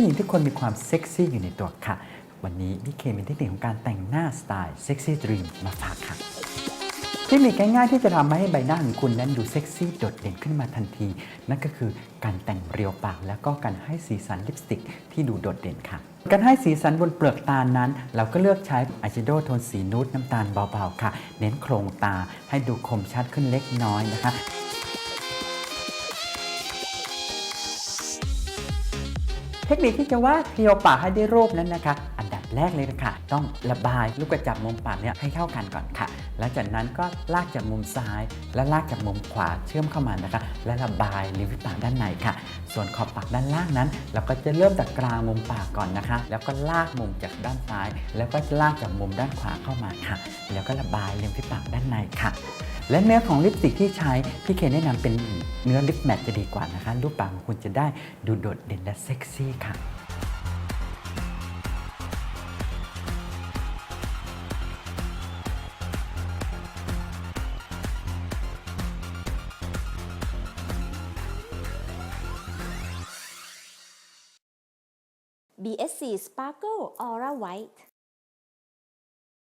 ผู้หญิงทุกคนมีความเซ็กซี่อยู่ในตัวค่ะ วันนี้พี่เคมีเทคนิคของการแต่งหน้าสไตล์เซ็กซี่ดรีมมาฝากค่ะเทคนิคง่ายๆที่จะทำให้ใบหน้าของคุณนั้นดูเซ็กซี่โดดเด่นขึ้นมาทันที นั่นก็คือการแต่งเรียวปากแล้วก็การให้สีสันลิปสติกที่ดูโดดเด่นค่ะ การให้สีสันบนเปลือกตานั้น เราก็เลือกใช้อายแชโดว์โทนสีนูดน้ำตาลเบาๆค่ะ เน้นโครงตาให้ดูคมชัดขึ้นเล็กน้อยนะคะ เทคนิคที่จะวาดเรียวปากให้ได้รูปนั้นนะคะ อันดับแรกเลยนะคะต้องระบายลูกกระจับมุมปากเนี่ยให้เข้ากันก่อนค่ะ และจากนั้นก็ลากจากมุมซ้าย และลากจากมุมขวาเชื่อมเข้ามานะคะ และระบายริมฝีปากด้านในค่ะ ส่วนขอบปากด้านล่างนั้น เราก็จะเริ่มจากกลางมุมปากก่อนนะคะ แล้วก็ลากมุมจากด้านซ้าย แล้วก็ลากจากมุมด้านขวาเข้ามาค่ะ แล้วก็ระบายริมฝีปากด้านในค่ะ และเนื้อของลิปสติกที่ใช้พี่เคแนะนำเป็นเนื้อลิปแมทจะดีกว่านะคะ รูปปากของคุณจะได้ดูโดดเด่นและเซ็กซี่ค่ะ BSC Sparkle Aura White